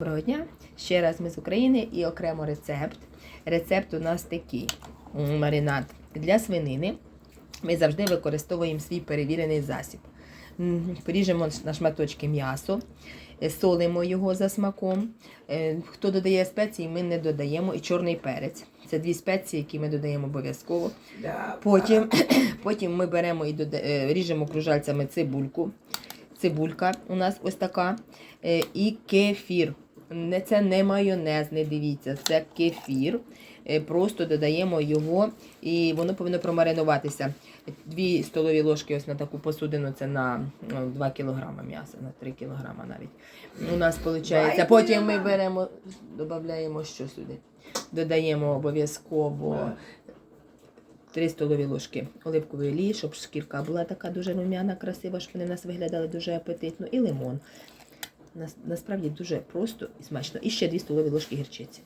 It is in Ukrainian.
Доброго дня! Ще раз ми з України і окремо рецепт. Рецепт у нас такий маринад для свинини. Ми завжди використовуємо свій перевірений засіб. Поріжемо на шматочки м'ясо, е, солимо його за смаком. Е, Хто додає спеції, ми не додаємо. І чорний перець. Це дві спеції, які ми додаємо обов'язково. Потім, потім ми беремо і дода- е, ріжемо кружальцями цибульку. Цибулька у нас ось така. І кефір. Не, це не майонез, не дивіться, це кефір. Е, Просто додаємо його і воно повинно промаринуватися. Дві столові ложки ось на таку посудину, це на ну, 2 кг м'яса, на 3 кг навіть. У нас виходить. Потім ми беремо, додаємо що сюди. Додаємо обов'язково 3 столові ложки оливкової олії, щоб шкірка була така дуже рум'яна, красива, щоб вони в нас виглядали дуже апетитно. І лимон. Нас- Насправді дуже просто і смачно. І ще 2 столові ложки гірчиці.